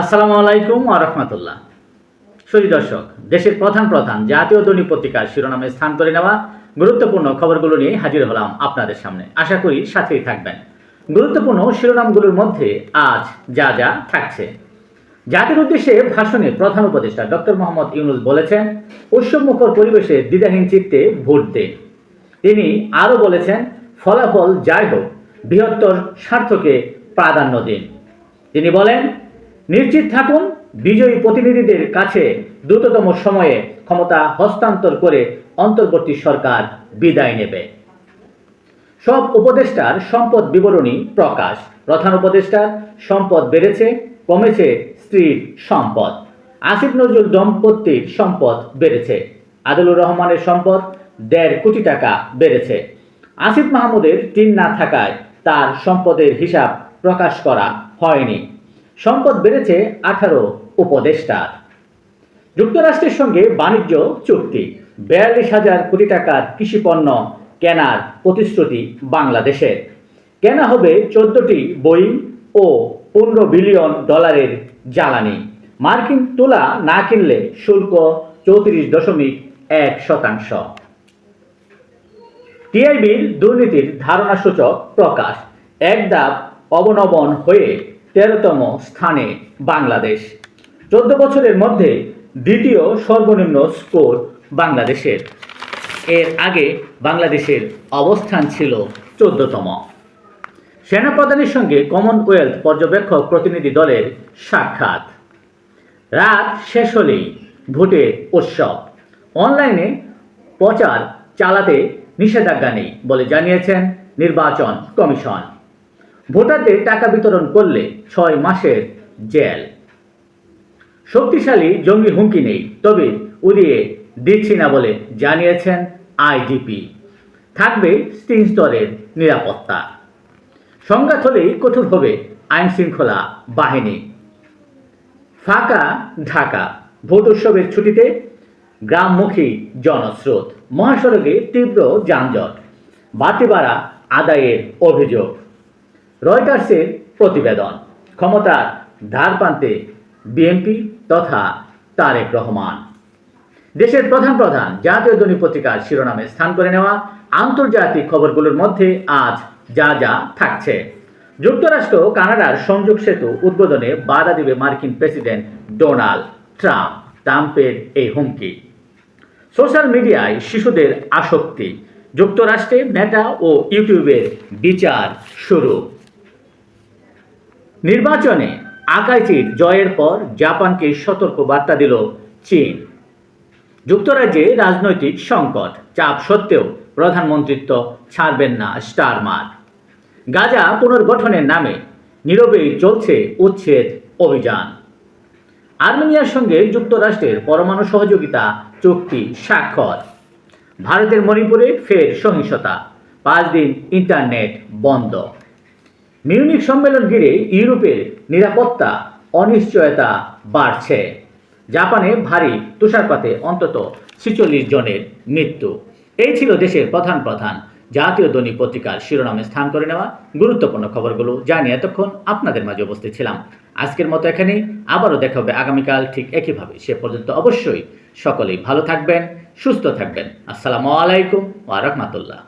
আসসালামু আলাইকুম আরহামতুল্লাহ সুরী দর্শক, দেশের প্রধান প্রধান জাতীয় দৈনিক পত্রিকার শিরোনামে স্থান করে নেওয়া গুরুত্বপূর্ণ খবরগুলো নিয়ে হাজির হলাম আপনাদের সামনে। আশা করি সাথেই থাকবেন। গুরুত্বপূর্ণ শিরোনামগুলোর মধ্যে আজ যা যা থাকছে। জাতির উদ্দেশ্যে ভাষণে প্রধান উপদেষ্টা ডক্টর মোহাম্মদ ইউনুস বলেছেন, উৎসবমুখর পরিবেশে দ্বিধাহীন চিত্তে ভোট দিন। তিনি আরও বলেছেন, ফলাফল যাই হোক, বৃহত্তর স্বার্থকে প্রাধান্য দিন। তিনি বলেন নিশ্চিত থাকুন, বিজয়ী প্রতিনিধিদের কাছে দ্রুততম সময়ে ক্ষমতা হস্তান্তর করে অন্তর্বর্তী সরকার বিদায় নেবে। সব উপদেষ্টার সম্পদ বিবরণী প্রকাশ। প্রধান উপদেষ্টার সম্পদ বেড়েছে, কমেছে স্ত্রীর সম্পদ। আসিফ নজরুল দম্পতির সম্পদ বেড়েছে। আদুলুর রহমানের সম্পদ দেড় কোটি টাকা বেড়েছে। আসিফ মাহমুদের টিন না থাকায় তার সম্পদের হিসাব প্রকাশ করা হয়নি। সম্পদ বেড়েছে আঠারো উপদেষ্টার। যুক্তরাষ্ট্রের সঙ্গে বাণিজ্য চুক্তি। বিয়াল্লিশ হাজার কোটি টাকার কৃষি পণ্য কেনার প্রতিশ্রুতি বাংলাদেশের। কেনা হবে চোদ্দটি বই ও পনেরো বিলিয়ন ডলারের জ্বালানি। মার্কিন তুলা না কিনলে শুল্ক চৌত্রিশ দশমিক এক শতাংশ। টিআইবির দুর্নীতির ধারণাসূচক প্রকাশ। এক ধাপ হয়ে তেরোতম স্থানে বাংলাদেশ। চোদ্দ বছরের মধ্যে দ্বিতীয় সর্বনিম্ন স্কোর বাংলাদেশের। এর আগে বাংলাদেশের অবস্থান ছিল চোদ্দতম। সেনাপ্রধানের সঙ্গে কমনওয়েলথ পর্যবেক্ষক প্রতিনিধি দলের সাক্ষাৎ। রাত শেষ হলেই ভোটের উৎসব। অনলাইনে প্রচার চালাতে নিষেধাজ্ঞা নেই বলে জানিয়েছেন নির্বাচন কমিশন। ভোটারদের টাকা বিতরণ করলে ছয় মাসের জেল। শক্তিশালী জঙ্গি হুমকি নেই, তবে উড়িয়ে দিচ্ছি না বলে জানিয়েছেন আইজিপি। থাকবে তিন স্তরের নিরাপত্তা। সংঘাত হলেই কঠোর হবে আইন শৃঙ্খলা বাহিনী। ফাঁকা ঢাকা, ভোট উৎসবের ছুটিতে গ্রামমুখী জনস্রোত। মহাসড়কে তীব্র যানজট। বাড়তি ভাড়া আদায়ের অভিযোগ। রয়টার্সের প্রতিবেদন। ক্ষমতার ধার প্রান্তে বিএনপি তথা তারেক রহমান। দেশের প্রধান প্রধান জাতীয় দৈনিক পত্রিকার শিরোনামে স্থান করে নেওয়া আন্তর্জাতিক খবরগুলোর মধ্যে আজ যা যা থাকছে। যুক্তরাষ্ট্র, কানাডার সংযোগ সেতু উদ্বোধনে বাধা দিবে মার্কিন প্রেসিডেন্ট ডোনাল্ড ট্রাম্প। ট্রাম্পের এই হুমকি। সোশ্যাল মিডিয়ায় শিশুদের আসক্তি। যুক্তরাষ্ট্রে মেটা ও ইউটিউবের বিচার শুরু। নির্বাচনে আকাইচির জয়ের পর জাপানকে সতর্ক বার্তা দিল চীন। যুক্তরাজ্যে রাজনৈতিক সংকট, চাপ সত্ত্বেও প্রধানমন্ত্রিত্ব ছাড়বেন না স্টারমার গাজা পুনর্গঠনের নামে নীরবেই চলছে উচ্ছেদ অভিযান। আর্মেনিয়ার সঙ্গে যুক্তরাষ্ট্রের পরমাণু সহযোগিতা চুক্তি স্বাক্ষর। ভারতের মণিপুরে ফের সহিংসতা। পাঁচ দিন ইন্টারনেট বন্ধ। মিউনিক সম্মেলন ঘিরে ইউরোপের নিরাপত্তা, অনিশ্চয়তা বাড়ছে। জাপানে ভারী তুষারপাতে অন্তত ছিচল্লিশ জনের মৃত্যু। এই ছিল দেশের প্রধান প্রধান জাতীয় দৈনিক পত্রিকার শিরোনামে স্থান করে নেওয়া গুরুত্বপূর্ণ খবরগুলো। জানি এতক্ষণ আপনাদের মাঝে উপস্থিত ছিলাম। আজকের মতো এখানেই। আবারও দেখা হবে আগামীকাল ঠিক একইভাবে। সে পর্যন্ত অবশ্যই সকলেই ভালো থাকবেন, সুস্থ থাকবেন। আসসালামু আলাইকুম ওয়া রাহমাতুল্লাহ।